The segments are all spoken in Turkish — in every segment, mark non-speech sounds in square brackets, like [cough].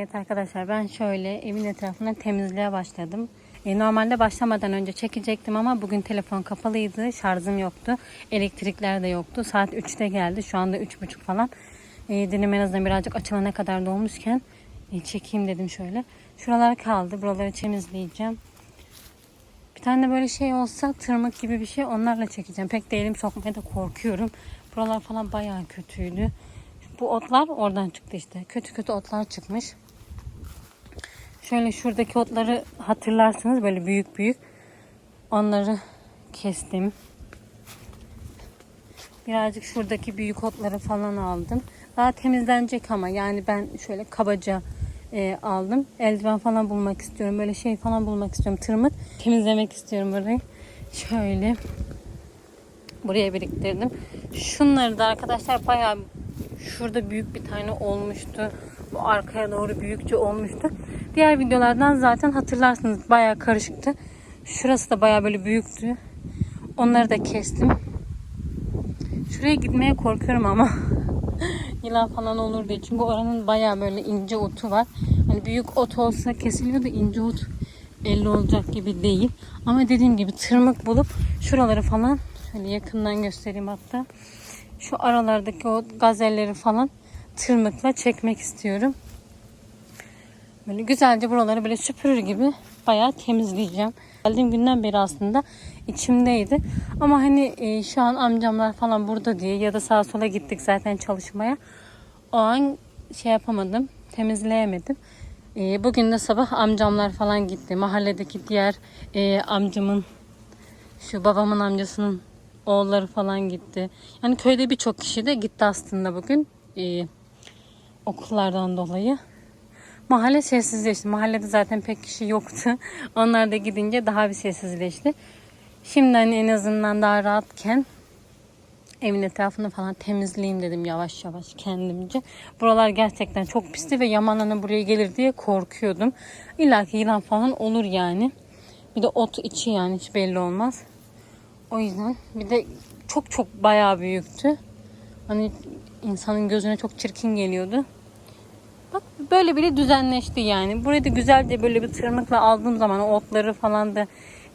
Evet arkadaşlar ben şöyle evin etrafını temizliğe başladım. E, normalde başlamadan önce çekecektim ama bugün telefon kapalıydı. Şarjım yoktu. Elektrikler de yoktu. Saat 3'te geldi. Şu anda 3.30 falan. E, dilim en azından birazcık açılana kadar dolmuşken e, çekeyim dedim şöyle. Şuralar kaldı. Buraları temizleyeceğim. Bir tane böyle şey olsa tırmık gibi bir şey onlarla çekeceğim. Pek de elim sokmaya da korkuyorum. Buralar falan bayağı kötüydü. Bu otlar oradan çıktı işte. Kötü kötü otlar çıkmış. Şöyle şuradaki otları hatırlarsınız böyle büyük büyük. Onları kestim. Birazcık şuradaki büyük otları falan aldım. Daha temizlenecek ama yani ben şöyle kabaca e, aldım. Eldiven falan bulmak istiyorum. Böyle şey falan bulmak istiyorum. Tırmık. Temizlemek istiyorum burayı. Şöyle buraya biriktirdim. Şunları da arkadaşlar bayağı şurada büyük bir tane olmuştu. Bu arkaya doğru büyükçe olmuştu. Diğer videolardan zaten hatırlarsınız bayağı karışıktı. Şurası da bayağı böyle büyüktü. Onları da kestim. Şuraya gitmeye korkuyorum ama. [laughs] Yılan falan olur diye. Çünkü oranın bayağı böyle ince otu var. Hani büyük ot olsa kesiliyor da ince ot belli olacak gibi değil. Ama dediğim gibi tırmık bulup şuraları falan şöyle yakından göstereyim hatta. Şu aralardaki o gazelleri falan tırmıkla çekmek istiyorum. Böyle güzelce buraları böyle süpürür gibi bayağı temizleyeceğim. Geldiğim günden beri aslında içimdeydi. Ama hani e, şu an amcamlar falan burada diye ya da sağa sola gittik zaten çalışmaya. O an şey yapamadım, temizleyemedim. E, bugün de sabah amcamlar falan gitti. Mahalledeki diğer e, amcamın, şu babamın amcasının oğulları falan gitti. Yani köyde birçok kişi de gitti aslında bugün. E, okullardan dolayı. Mahalle sessizleşti. Mahallede zaten pek kişi yoktu. [laughs] Onlar da gidince daha bir sessizleşti. Şimdi hani en azından daha rahatken evin etrafını falan temizleyeyim dedim yavaş yavaş kendimce. Buralar gerçekten çok pisti ve Yaman buraya gelir diye korkuyordum. İlla ki yılan falan olur yani. Bir de ot içi yani hiç belli olmaz. O yüzden bir de çok çok bayağı büyüktü. Hani insanın gözüne çok çirkin geliyordu. Bak böyle bile düzenleşti yani. Burayı da güzelce böyle bir tırmıkla aldığım zaman o otları falan da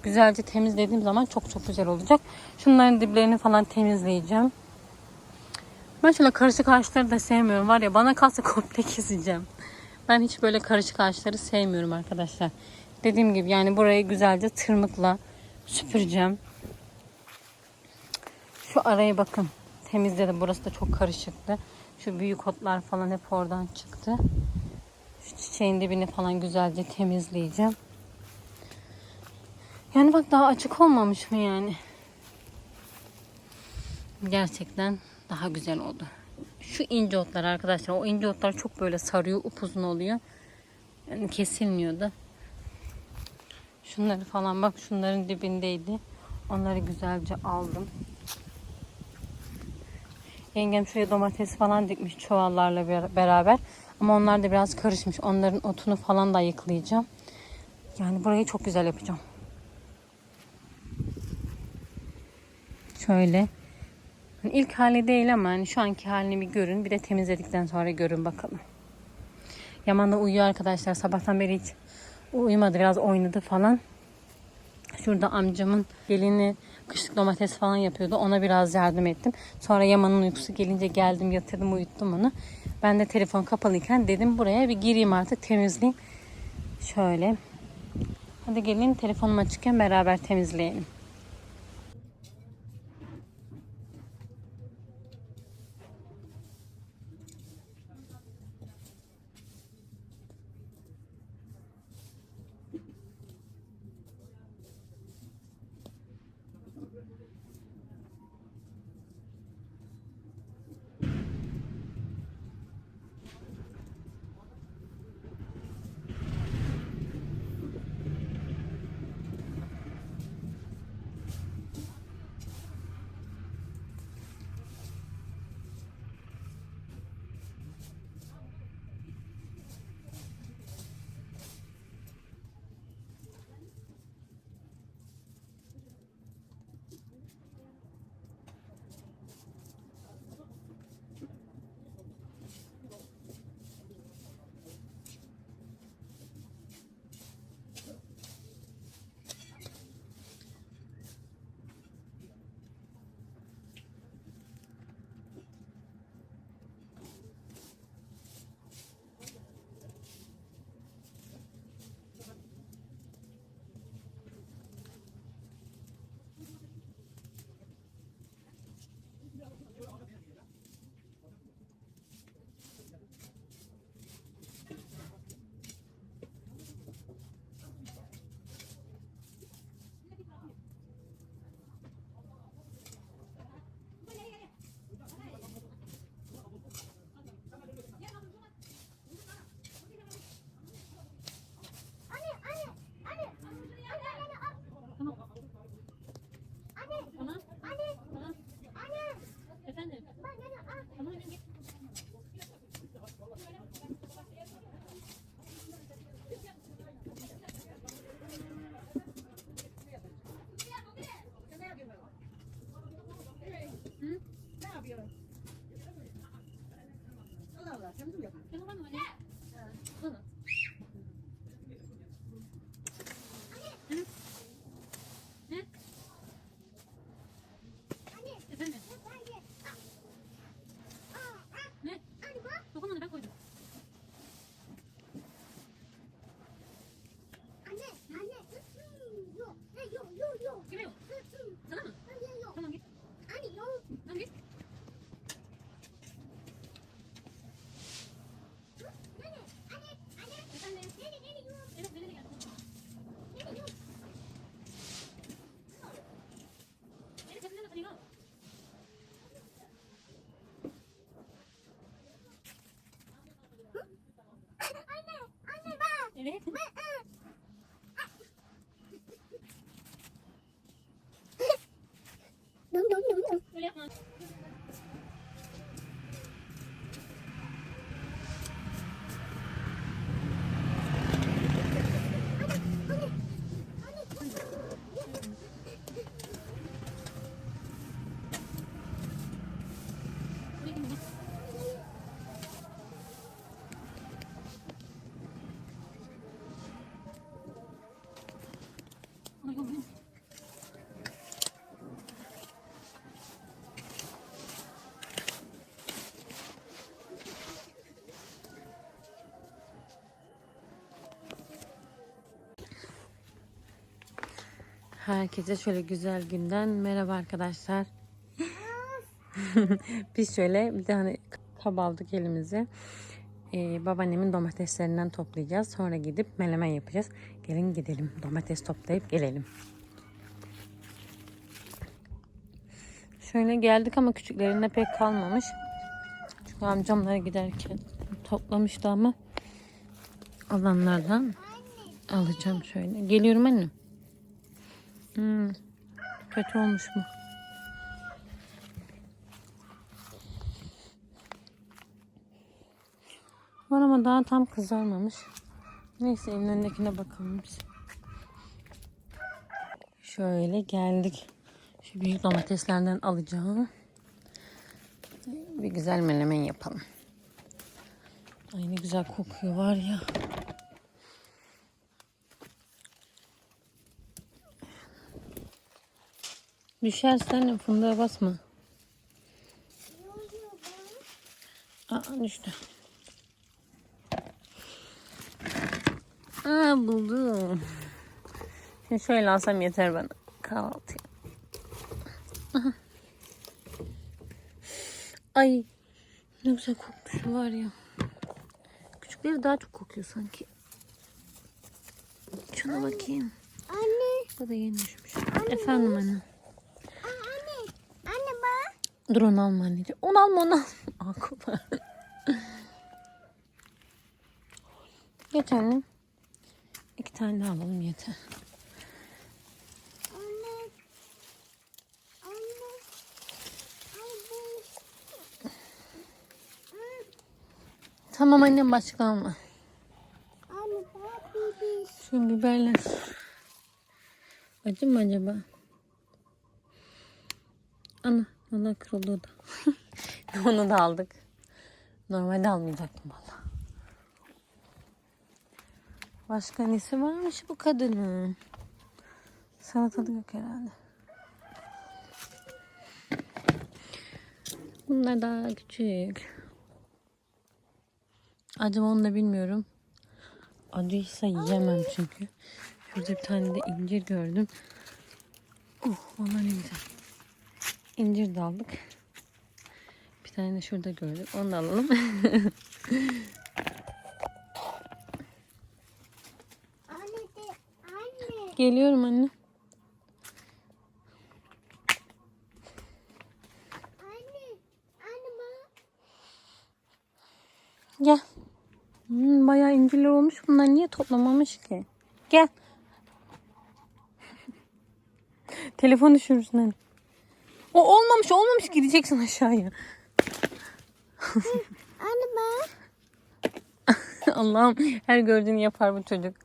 güzelce temizlediğim zaman çok çok güzel olacak. Şunların diplerini falan temizleyeceğim. Ben şöyle karışık ağaçları da sevmiyorum. Var ya bana kalsa [laughs] komple keseceğim. Ben hiç böyle karışık ağaçları sevmiyorum arkadaşlar. Dediğim gibi yani burayı güzelce tırmıkla süpüreceğim. Şu arayı bakın. Temizledim. Burası da çok karışıktı. Şu büyük otlar falan hep oradan çıktı. Şu çiçeğin dibini falan güzelce temizleyeceğim. Yani bak daha açık olmamış mı yani? Gerçekten daha güzel oldu. Şu ince otlar arkadaşlar. O ince otlar çok böyle sarıyor. upuzun oluyor. Yani kesilmiyordu. Şunları falan bak şunların dibindeydi. Onları güzelce aldım. Yengem şuraya domates falan dikmiş çuvallarla beraber. Ama onlar da biraz karışmış. Onların otunu falan da ayıklayacağım. Yani burayı çok güzel yapacağım. Şöyle. Hani ilk hali değil ama hani şu anki halini bir görün. Bir de temizledikten sonra görün bakalım. Yaman da uyuyor arkadaşlar. Sabahtan beri hiç uyumadı. Biraz oynadı falan. Şurada amcamın gelini kışlık domates falan yapıyordu. Ona biraz yardım ettim. Sonra Yaman'ın uykusu gelince geldim yatırdım uyuttum onu. Ben de telefon kapalıyken dedim buraya bir gireyim artık temizleyeyim. Şöyle. Hadi gelin telefonum açıkken beraber temizleyelim. ちゃめちゃ見たくない。 이거 안돼 안돼 봐. 왜? 왜? Herkese şöyle güzel günden merhaba arkadaşlar. [laughs] Biz şöyle bir tane kab aldık elimize. Ee, babaannemin domateslerinden toplayacağız. Sonra gidip melemen yapacağız. Gelin gidelim. Domates toplayıp gelelim. Şöyle geldik ama küçüklerinde pek kalmamış. Çünkü amcamlara giderken toplamıştı ama alanlardan alacağım şöyle. Geliyorum annem. Hmm, kötü olmuş mu? Var ama daha tam kızarmamış. Neyse evin önündekine bakalım biz. Şöyle geldik. Şu büyük domateslerden alacağım. Bir güzel menemen yapalım. Ay ne güzel kokuyor var ya. Düşersen fındığa basma. Aa düştü. Aa buldum. Şimdi şöyle alsam yeter bana. Kahvaltıya. Aha. Ay ne güzel kokmuş var ya. Küçükleri daha çok kokuyor sanki. Şuna bakayım. Anne, Bu da yeni düşmüş. Efendim anne. Aa, anne, anne bak. Dur onu alma anneciğim. Onu alma onu alma. [laughs] Geç annem. İki tane daha alalım yeter. Anne, anne, anne. Tamam annem başka alma. Şu biberler. Acı mı acaba? Ana valla kırıldı da. [laughs] Onu da aldık. Normalde almayacaktım valla. Başka nesi varmış bu kadının? Salatalık yok herhalde. Bunlar daha küçük. Acaba onu da bilmiyorum. Acıysa yiyemem çünkü. Şurada bir tane de incir gördüm. Oh vallahi ne güzel. İncir de aldık. Bir tane de şurada gördük. Onu da alalım. Anne de, anne. Geliyorum anne. Anne, anne. Gel. Hmm, bayağı incirler olmuş. Bunlar niye toplamamış ki? Gel. [laughs] Telefon düşürürsün anne. O olmamış olmamış gideceksin aşağıya. Anne bak. [laughs] Allah'ım her gördüğünü yapar bu çocuk.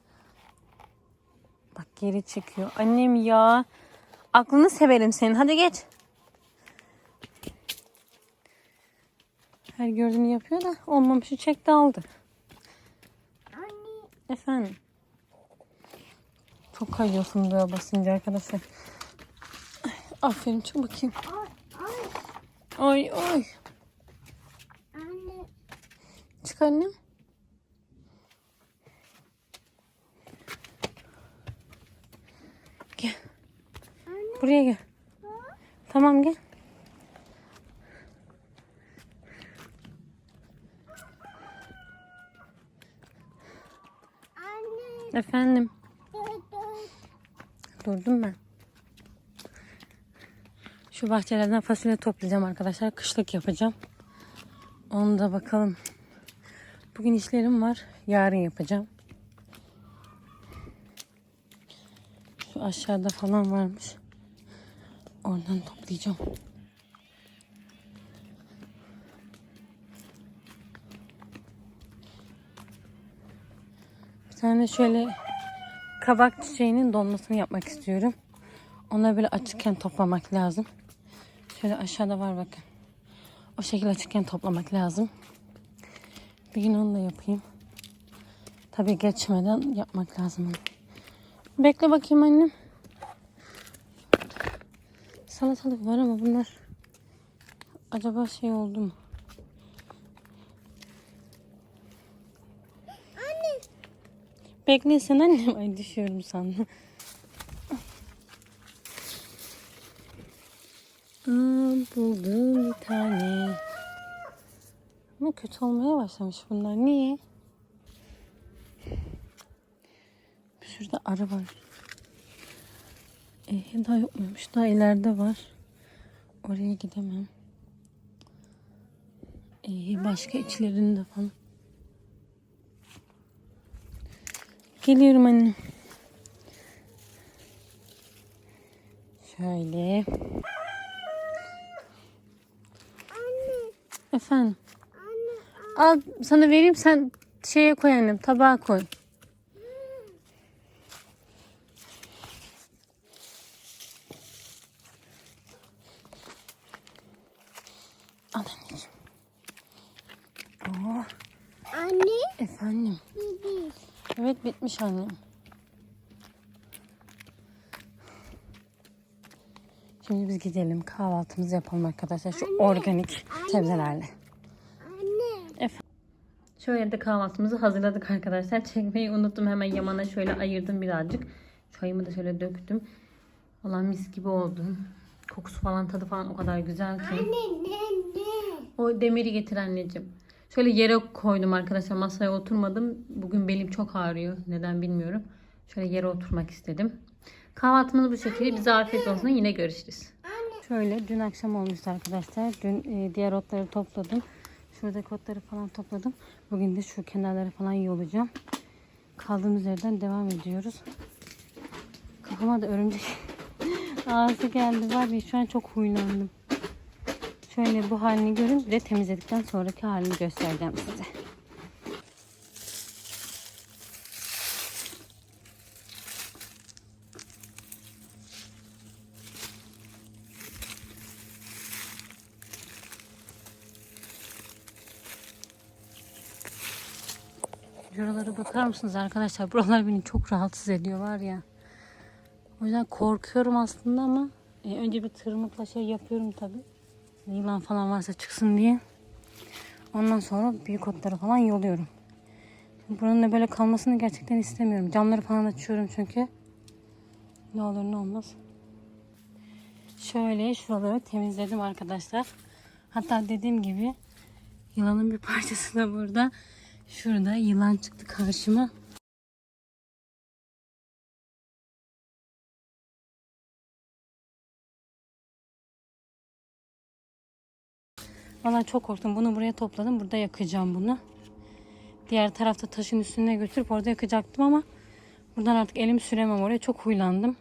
Bak geri çıkıyor. Annem ya. Aklını severim senin. Hadi geç. Her gördüğünü yapıyor da olmamışı çekti aldı. Anne, Efendim. Çok kayıyorsun böyle basınca arkadaşlar. Aferin çık bakayım. ay, ay. Anne, Çık annem. Gel. anne. Buraya gel. Tamam gel. Anne, Efendim. dur, dur. Durdum ben. Şu bahçelerden fasulye toplayacağım arkadaşlar. Kışlık yapacağım. Onu da bakalım. Bugün işlerim var. Yarın yapacağım. Şu aşağıda falan varmış. Oradan toplayacağım. Bir tane şöyle kabak çiçeğinin dolmasını yapmak istiyorum. Onları böyle açıkken toplamak lazım. Şöyle aşağıda var bakın. O şekilde açıkken toplamak lazım. Bir gün onu da yapayım. Tabii geçmeden yapmak lazım onu. Bekle bakayım annem. Salatalık var ama bunlar acaba şey oldu mu? Anne. Bekle sen annem. Ay düşüyorum sandım. Aa, buldum bir tane. Ama kötü olmaya başlamış bunlar. Niye? Şurada arı var. Ee, daha yok muymuş? Daha ileride var. Oraya gidemem. Ee, başka içlerinde falan. Geliyorum anne. Şöyle. Anne. Efendim. Al sana vereyim sen şeye koy annem tabağa koy. Al anneciğim. Oo, Anne. efendim. Evet bitmiş annem. Şimdi biz gidelim kahvaltımızı yapalım arkadaşlar şu organik sebzelerle. Anne. Şöyle de kahvaltımızı hazırladık arkadaşlar. Çekmeyi unuttum. Hemen yamana şöyle ayırdım birazcık. Çayımı da şöyle döktüm. Valla mis gibi oldu. Kokusu falan tadı falan o kadar güzel ki. Anne. Ne ne? O demiri getir anneciğim. Şöyle yere koydum arkadaşlar. Masaya oturmadım. Bugün belim çok ağrıyor. Neden bilmiyorum. Şöyle yere oturmak istedim. Kahvaltımız bu şekilde. Bize afiyet olsun. Yine görüşürüz. Şöyle dün akşam olmuştu arkadaşlar. Dün e, diğer otları topladım. Şuradaki otları falan topladım. Bugün de şu kenarları falan yolacağım. Kaldığımız yerden devam ediyoruz. Kafama da örümcek [laughs] ağzı geldi var ya şu an çok huylandım. Şöyle bu halini görün. Bir de temizledikten sonraki halini göstereceğim size. Buralara bakar mısınız arkadaşlar? Buralar beni çok rahatsız ediyor var ya. O yüzden korkuyorum aslında ama e, önce bir tırmıkla şey yapıyorum tabii. Yılan falan varsa çıksın diye. Ondan sonra büyük otları falan yoluyorum. Buranın da böyle kalmasını gerçekten istemiyorum. Camları falan açıyorum çünkü. Ne olur ne olmaz. Şöyle şuraları temizledim arkadaşlar. Hatta dediğim gibi yılanın bir parçası da burada. Şurada yılan çıktı karşıma. Vallahi çok korktum. Bunu buraya topladım. Burada yakacağım bunu. Diğer tarafta taşın üstüne götürüp orada yakacaktım ama buradan artık elimi süremem oraya. Çok huylandım.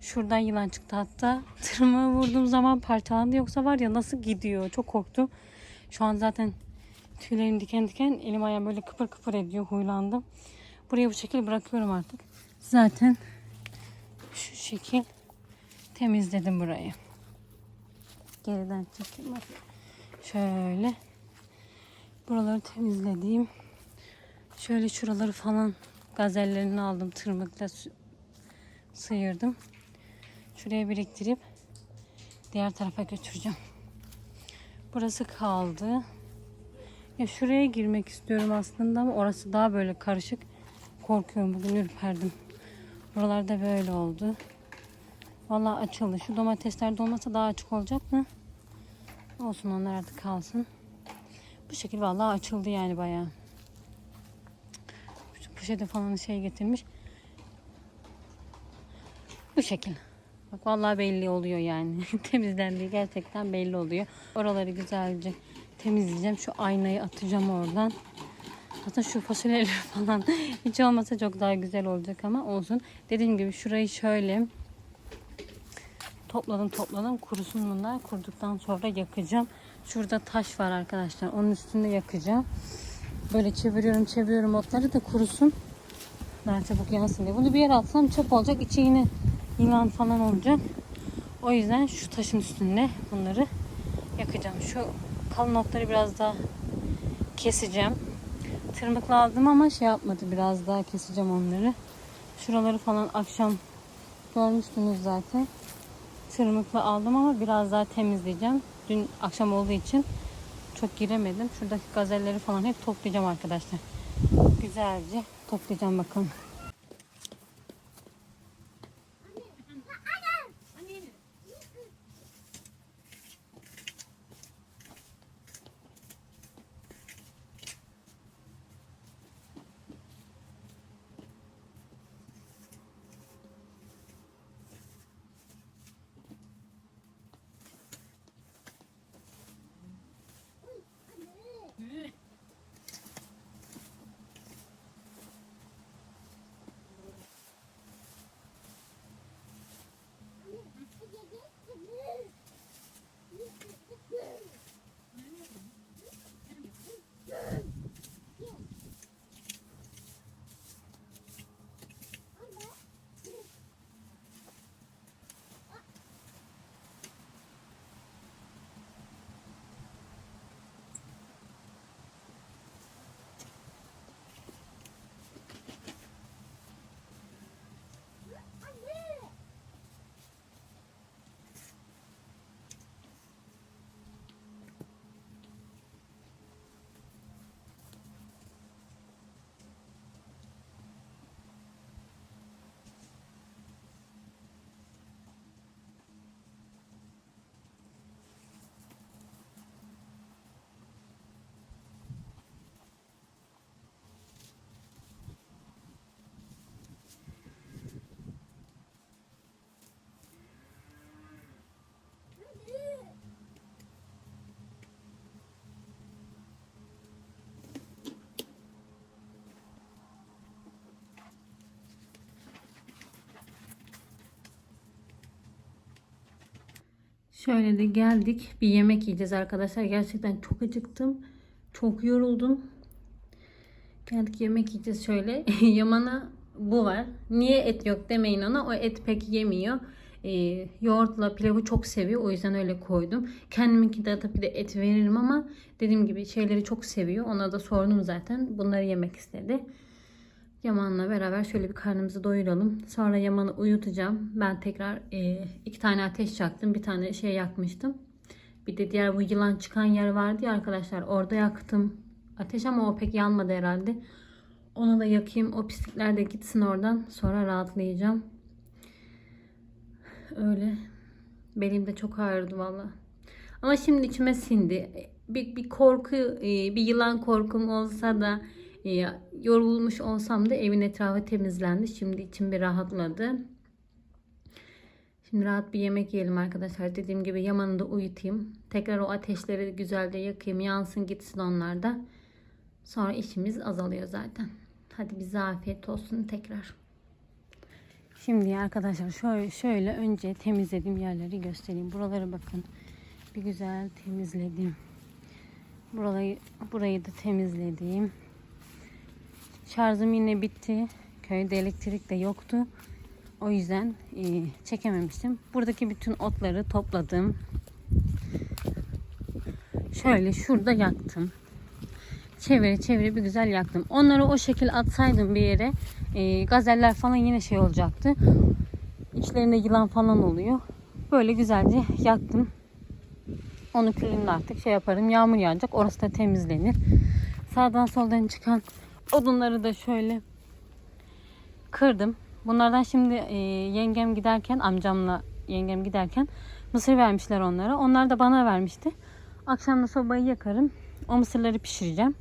Şuradan yılan çıktı hatta. Tırmığı vurduğum zaman parçalandı. Yoksa var ya nasıl gidiyor. Çok korktum. Şu an zaten tüylerim diken diken. Elim ayağım böyle kıpır kıpır ediyor. Huylandım. Buraya bu şekilde bırakıyorum artık. Zaten şu şekil temizledim burayı. Geriden çekeyim bak. Şöyle. Buraları temizlediğim. Şöyle şuraları falan gazellerini aldım. Tırmıkla sıyırdım. Şuraya biriktirip diğer tarafa götüreceğim. Burası kaldı. Ya şuraya girmek istiyorum aslında ama orası daha böyle karışık. Korkuyorum bugün ürperdim. Buralarda böyle oldu. Vallahi açıldı. Şu domatesler de olmasa daha açık olacak mı? Olsun onlar artık kalsın. Bu şekilde vallahi açıldı yani bayağı. Şu poşete falan şey getirmiş. Bu şekil. Bak vallahi belli oluyor yani. [laughs] Temizlendiği gerçekten belli oluyor. Oraları güzelce temizleyeceğim. Şu aynayı atacağım oradan. Aslında şu fasulyeleri [laughs] falan hiç olmasa çok daha güzel olacak ama olsun. Dediğim gibi şurayı şöyle topladım topladım. Kurusun bunlar. Kuruduktan sonra yakacağım. Şurada taş var arkadaşlar. Onun üstünde yakacağım. Böyle çeviriyorum çeviriyorum otları da kurusun. Daha çabuk yansın diye. Bunu bir yere atsam çöp olacak. İçi yine yılan falan olacak. O yüzden şu taşın üstünde bunları yakacağım. Şu kalın otları biraz daha keseceğim. Tırmıkla aldım ama şey yapmadı. Biraz daha keseceğim onları. Şuraları falan akşam görmüştünüz zaten. Tırmıkla aldım ama biraz daha temizleyeceğim. Dün akşam olduğu için çok giremedim. Şuradaki gazelleri falan hep toplayacağım arkadaşlar. Güzelce toplayacağım bakalım. Şöyle de geldik. Bir yemek yiyeceğiz arkadaşlar. Gerçekten çok acıktım. Çok yoruldum. Geldik yemek yiyeceğiz şöyle. [laughs] Yaman'a bu var. Niye et yok demeyin ona. O et pek yemiyor. Ee, yoğurtla pilavı çok seviyor. O yüzden öyle koydum. Kendiminki de tabii de et veririm ama dediğim gibi şeyleri çok seviyor. Ona da sordum zaten. Bunları yemek istedi. Yaman'la beraber şöyle bir karnımızı doyuralım. Sonra Yaman'ı uyutacağım. Ben tekrar e, iki tane ateş yaktım. Bir tane şey yakmıştım. Bir de diğer bu yılan çıkan yer vardı ya arkadaşlar. Orada yaktım ateş ama o pek yanmadı herhalde. Onu da yakayım. O pislikler de gitsin oradan. Sonra rahatlayacağım. Öyle. Belim de çok ağrıdı valla. Ama şimdi içime sindi. Bir, bir korku, e, bir yılan korkum olsa da e, yorulmuş olsam da evin etrafı temizlendi. Şimdi içim bir rahatladı. Şimdi rahat bir yemek yiyelim arkadaşlar. Dediğim gibi Yaman'ı da uyutayım. Tekrar o ateşleri güzelce yakayım. Yansın gitsin onlar da. Sonra işimiz azalıyor zaten. Hadi bize afiyet olsun tekrar. Şimdi arkadaşlar şöyle, şöyle önce temizlediğim yerleri göstereyim. Buraları bakın. Bir güzel temizledim. Burayı, burayı da temizledim. Şarjım yine bitti. Köyde elektrik de yoktu. O yüzden e, çekememiştim. Buradaki bütün otları topladım. Şöyle şurada yaktım. Çevire çevire bir güzel yaktım. Onları o şekil atsaydım bir yere e, gazeller falan yine şey olacaktı. İçlerinde yılan falan oluyor. Böyle güzelce yaktım. Onu külünde artık şey yaparım. Yağmur yağacak. Orası da temizlenir. Sağdan soldan çıkan odunları da şöyle kırdım. Bunlardan şimdi e, yengem giderken amcamla yengem giderken mısır vermişler onlara. Onlar da bana vermişti. Akşam da sobayı yakarım. O mısırları pişireceğim.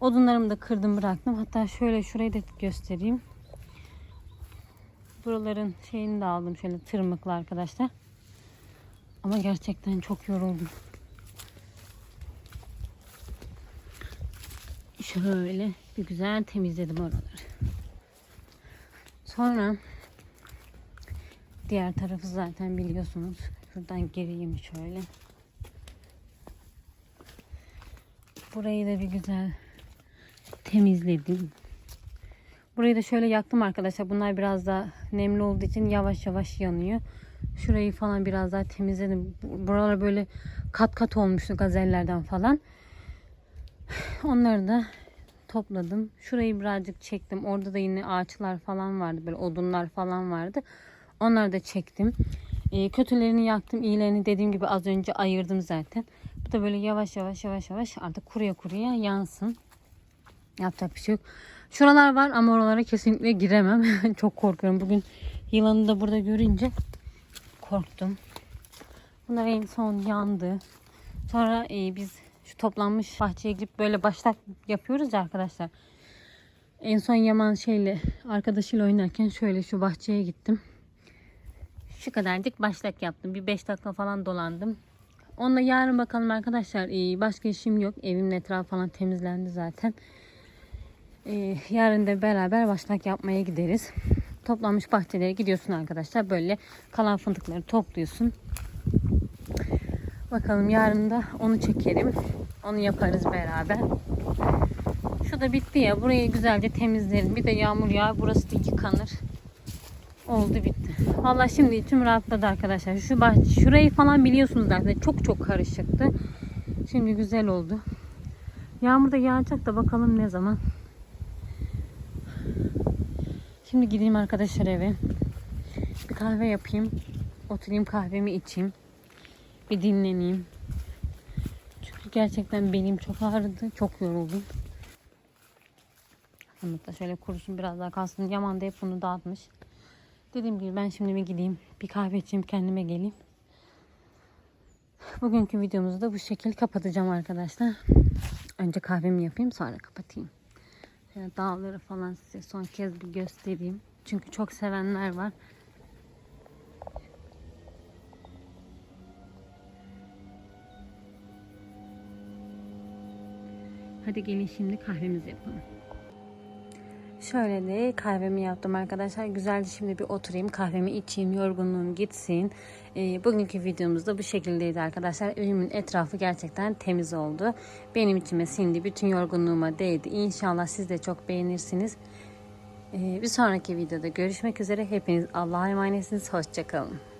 Odunlarımı da kırdım bıraktım. Hatta şöyle şurayı da göstereyim. Buraların şeyini de aldım şöyle tırmıklı arkadaşlar. Ama gerçekten çok yoruldum. Şöyle Bir güzel temizledim oraları. Sonra diğer tarafı zaten biliyorsunuz. Şuradan gireyim şöyle. Burayı da bir güzel temizledim. Burayı da şöyle yaktım arkadaşlar. Bunlar biraz daha nemli olduğu için yavaş yavaş yanıyor. Şurayı falan biraz daha temizledim. Bu- Buralar böyle kat kat olmuştu gazellerden falan. Onları da topladım. Şurayı birazcık çektim. Orada da yine ağaçlar falan vardı. Böyle odunlar falan vardı. Onları da çektim. Ee, kötülerini yaktım. iyilerini dediğim gibi az önce ayırdım zaten. Bu da böyle yavaş yavaş yavaş yavaş artık kuruya kuruya yansın. Yapacak bir şey yok. Şuralar var ama oralara kesinlikle giremem. [laughs] Çok korkuyorum. Bugün yılanı da burada görünce korktum. Bunlar en son yandı. Sonra e, biz şu toplanmış bahçeye gidip böyle başlak yapıyoruz ya arkadaşlar. En son Yaman şeyle arkadaşıyla oynarken şöyle şu bahçeye gittim. Şu kadarcık başlak yaptım. Bir 5 dakika falan dolandım. Onunla yarın bakalım arkadaşlar. Ee, başka işim yok. Evimin etrafı falan temizlendi zaten. Ee, yarın da beraber başlak yapmaya gideriz. Toplanmış bahçelere gidiyorsun arkadaşlar. Böyle kalan fındıkları topluyorsun. Bakalım yarın da onu çekerim. Onu yaparız beraber. Şu da bitti ya. Burayı güzelce temizlerim. Bir de yağmur yağar. Burası da yıkanır. Oldu bitti. Valla şimdi içim rahatladı arkadaşlar. Şu bahçe, şurayı falan biliyorsunuz zaten. Çok çok karışıktı. Şimdi güzel oldu. Yağmur da yağacak da bakalım ne zaman. Şimdi gideyim arkadaşlar eve. Bir kahve yapayım. Oturayım kahvemi içeyim. Bir dinleneyim. Çünkü gerçekten benim çok ağrıdı. Çok yoruldum. Da şöyle kurusun biraz daha kalsın. Yaman da hep bunu dağıtmış. Dediğim gibi ben şimdi bir gideyim. Bir kahve içeyim kendime geleyim. Bugünkü videomuzu da bu şekilde kapatacağım arkadaşlar. Önce kahvemi yapayım sonra kapatayım. Dağları falan size son kez bir göstereyim. Çünkü çok sevenler var. Hadi gelin şimdi kahvemizi yapalım. Şöyle de kahvemi yaptım arkadaşlar. Güzelce şimdi bir oturayım kahvemi içeyim yorgunluğum gitsin. Ee, bugünkü videomuz da bu şekildeydi arkadaşlar. Evimin etrafı gerçekten temiz oldu. Benim içime sindi. Bütün yorgunluğuma değdi. İnşallah siz de çok beğenirsiniz. Ee, bir sonraki videoda görüşmek üzere. Hepiniz Allah'a emanetsiniz. Hoşçakalın.